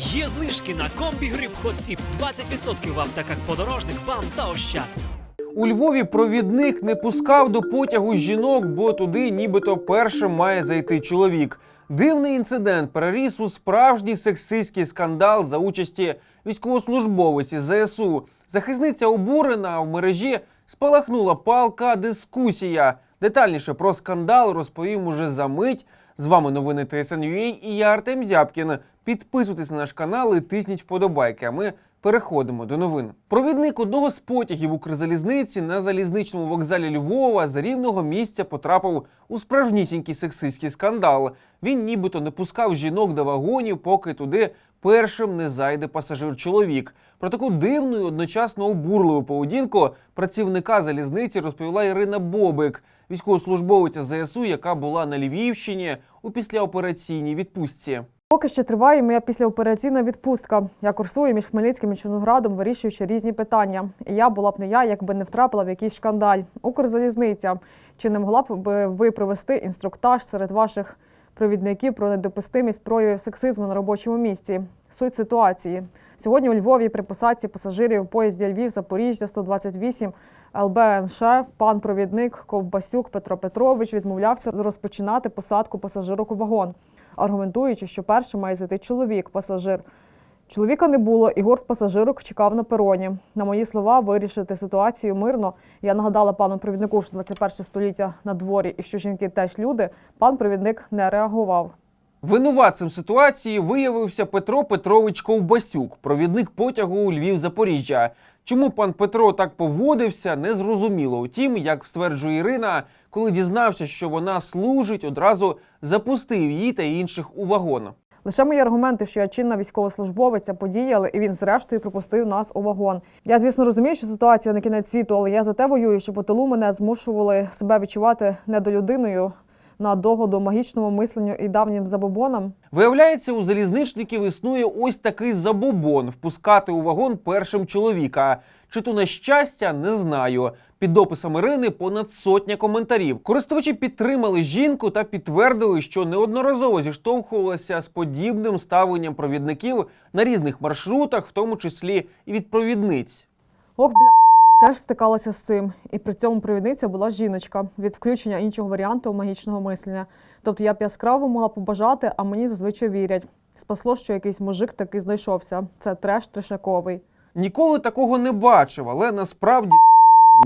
Є знижки на комбі гриб Хотсіп 20% в аптеках подорожник, бам та ощад. У Львові провідник не пускав до потягу жінок, бо туди нібито першим має зайти чоловік. Дивний інцидент переріс у справжній сексистський скандал за участі військовослужбовиці ЗСУ. Захисниця обурена в мережі спалахнула палка дискусія. Детальніше про скандал розповім уже за мить. З вами новини ТСНЮА і я Артем Зябкін. Підписуйтесь на наш канал і тисніть вподобайки. А ми переходимо до новин. Провідник одного з потягів Укрзалізниці на залізничному вокзалі Львова з рівного місця потрапив у справжнісінький сексистський скандал. Він нібито не пускав жінок до вагонів, поки туди першим не зайде пасажир-чоловік. Про таку дивну і одночасно обурливу поведінку працівника залізниці розповіла Ірина Бобик, військовослужбовиця ЗСУ, яка була на Львівщині у післяопераційній відпустці. Поки ще триває моя післяопераційна відпустка. Я курсую між Хмельницьким і Чорноградом, вирішуючи різні питання. І я була б не я, якби не втрапила в якийсь шкандаль. Укрзалізниця. Чи не могла б ви провести інструктаж серед ваших провідників про недопустимість проявів сексизму на робочому місці? Суть ситуації. Сьогодні у Львові при посадці пасажирів у поїзді Львів Запоріжжя 128 ЛБНШ пан провідник Ковбасюк Петро Петрович відмовлявся розпочинати посадку пасажирок у вагон аргументуючи, що першим має зайти чоловік, пасажир. Чоловіка не було, і гурт пасажирок чекав на пероні. На мої слова, вирішити ситуацію мирно. Я нагадала пану провіднику, що 21 століття на дворі і що жінки теж люди. Пан провідник не реагував. Винуватцем ситуації виявився Петро Петрович Ковбасюк, провідник потягу у Львів-Запоріжжя. Чому пан Петро так поводився, не зрозуміло. Утім, як стверджує Ірина, коли дізнався, що вона служить, одразу запустив її та інших у вагон. Лише мої аргументи, що я чинна військовослужбовиця, подіяли, і він зрештою пропустив нас у вагон. Я, звісно, розумію, що ситуація не кінець світу, але я за те воюю, щоб у тилу мене змушували себе відчувати недолюдиною на догоду магічному мисленню і давнім забобонам. Виявляється, у залізничників існує ось такий забобон впускати у вагон першим чоловіка. Чи то на щастя, не знаю. Під дописом Ірини понад сотня коментарів. Користувачі підтримали жінку та підтвердили, що неодноразово зіштовхувалися з подібним ставленням провідників на різних маршрутах, в тому числі і від провідниць. Ох, бля, теж стикалася з цим. І при цьому провідниця була жіночка від включення іншого варіанту магічного мислення. Тобто я б яскраво могла побажати, а мені зазвичай вірять. Спасло, що якийсь мужик таки знайшовся. Це треш трешаковий. Ніколи такого не бачив, але насправді,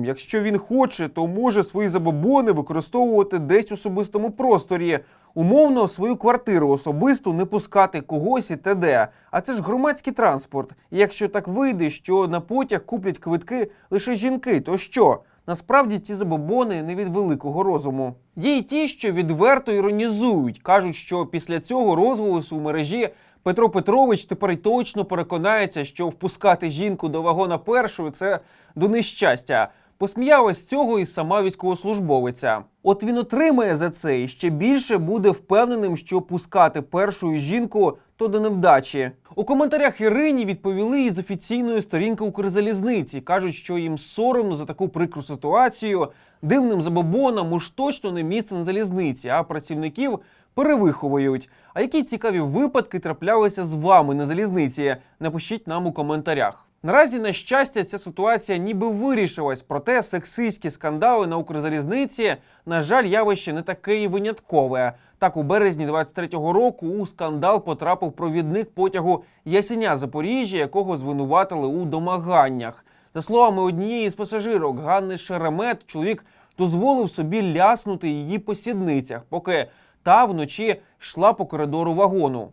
якщо він хоче, то може свої забобони використовувати десь у особистому просторі. Умовно, свою квартиру особисту не пускати когось і т.д. А це ж громадський транспорт. І якщо так вийде, що на потяг куплять квитки лише жінки, то що? Насправді ці забобони не від великого розуму. Є й ті, що відверто іронізують, кажуть, що після цього розголосу у мережі Петро Петрович тепер й точно переконається, що впускати жінку до вагона першою це до нещастя. Посміялась цього і сама військовослужбовиця. От він отримає за це і ще більше буде впевненим, що пускати першою жінку то до невдачі. У коментарях Ірині відповіли із офіційної сторінки Укрзалізниці. кажуть, що їм соромно за таку прикру ситуацію. Дивним забобонам уж точно не місце на залізниці, а працівників перевиховують. А які цікаві випадки траплялися з вами на залізниці? Напишіть нам у коментарях. Наразі, на щастя, ця ситуація ніби вирішилась, проте сексистські скандали на Укрзалізниці, на жаль, явище не таке і виняткове. Так, у березні 23-го року у скандал потрапив провідник потягу Ясеня Запоріжжя, якого звинуватили у домаганнях. За словами однієї з пасажирок Ганни Шеремет, чоловік дозволив собі ляснути її по сідницях, поки та вночі йшла по коридору вагону.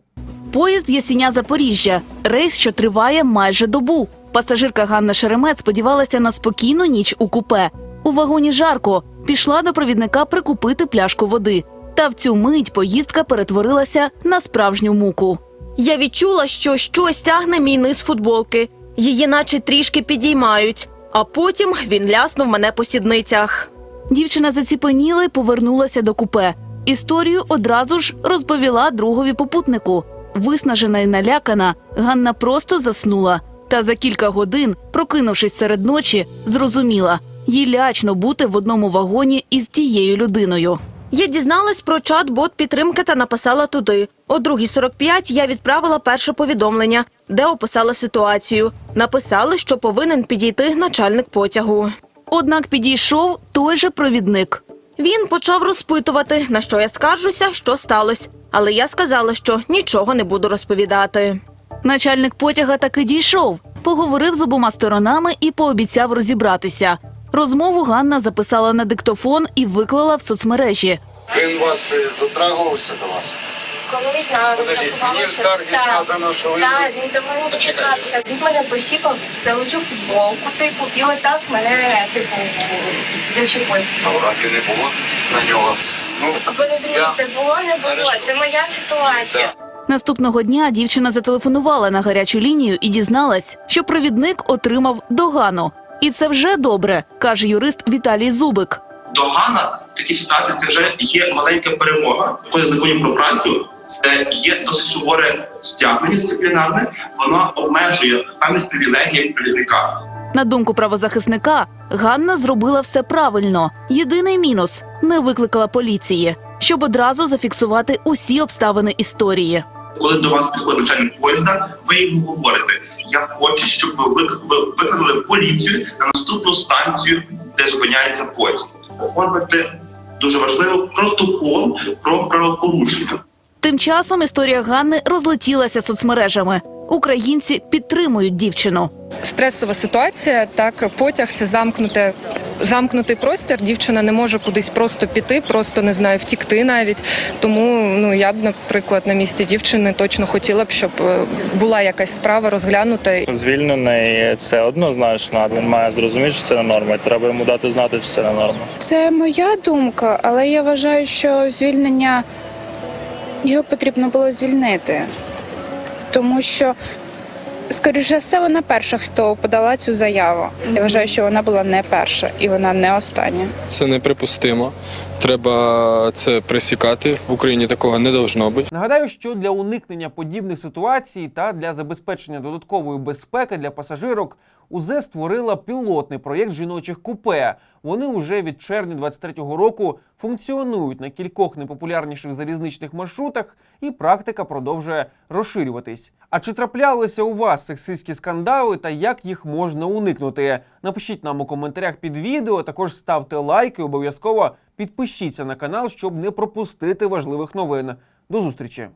Поїзд Ясіня Запоріжжя. Рейс, що триває майже добу. Пасажирка Ганна Шеремет сподівалася на спокійну ніч у купе. У вагоні жарко. Пішла до провідника прикупити пляшку води. Та в цю мить поїздка перетворилася на справжню муку. Я відчула, що щось тягне мій низ футболки. Її наче трішки підіймають, а потім він ляснув мене по сідницях. Дівчина заціпеніла й повернулася до купе. Історію одразу ж розповіла другові попутнику. Виснажена й налякана, Ганна просто заснула. Та за кілька годин, прокинувшись серед ночі, зрозуміла, їй лячно бути в одному вагоні із тією людиною. Я дізналась про чат-бот підтримки та написала туди. О 2.45 я відправила перше повідомлення, де описала ситуацію. Написали, що повинен підійти начальник потягу. Однак підійшов той же провідник. Він почав розпитувати, на що я скаржуся, що сталося. Але я сказала, що нічого не буду розповідати. Начальник потяга таки дійшов, поговорив з обома сторонами і пообіцяв розібратися. Розмову Ганна записала на диктофон і виклала в соцмережі. Він вас е, дотрагувався до вас? Коли я Подождіть, мені в скаргі Так. сказано, що ви- Так, він до мене дочекався. Він мене посіпав за оцю футболку, типу, і отак мене, типу, зачепив. Фотографії не було на нього. Ну, Ви розумієте, було, не було. Це моя ситуація. Наступного дня дівчина зателефонувала на гарячу лінію і дізналась, що провідник отримав догану. І це вже добре, каже юрист Віталій Зубик. Догана в такій ситуації це вже є маленька перемога. Коли законів про працю це є досить суворе стягнення дисциплінарне, воно обмежує певних привілегій провідника. На думку правозахисника, Ганна зробила все правильно. Єдиний мінус не викликала поліції, щоб одразу зафіксувати усі обставини історії. Коли до вас підходить начальник поїзда, ви йому говорите: я хочу, щоб ви викликали поліцію на наступну станцію, де зупиняється поїзд. Оформити дуже важливо протокол про правопорушення. Тим часом історія Ганни розлетілася соцмережами. Українці підтримують дівчину. стресова ситуація. Так, потяг це замкнуте. Замкнутий простір, дівчина не може кудись просто піти, просто не знаю, втікти навіть. Тому ну я б, наприклад, на місці дівчини точно хотіла б, щоб е, була якась справа розглянута. Звільнений це однозначно. Він має зрозуміти, що це не норма. І треба йому дати знати, що це не норма. Це моя думка, але я вважаю, що звільнення його потрібно було звільнити, тому що, скоріше все, вона перша, хто подала цю заяву. Я вважаю, що вона була не перша і вона не остання. Це неприпустимо. Треба це пресікати. В Україні такого не должно бути. Нагадаю, що для уникнення подібних ситуацій та для забезпечення додаткової безпеки для пасажирок УЗ створила пілотний проєкт жіночих купе. Вони уже від червня 23-го року функціонують на кількох найпопулярніших залізничних маршрутах, і практика продовжує розширюватись. А чи траплялися у вас сексистські скандали та як їх можна уникнути? Напишіть нам у коментарях під відео. Також ставте лайк і обов'язково підпишіться на канал, щоб не пропустити важливих новин. До зустрічі!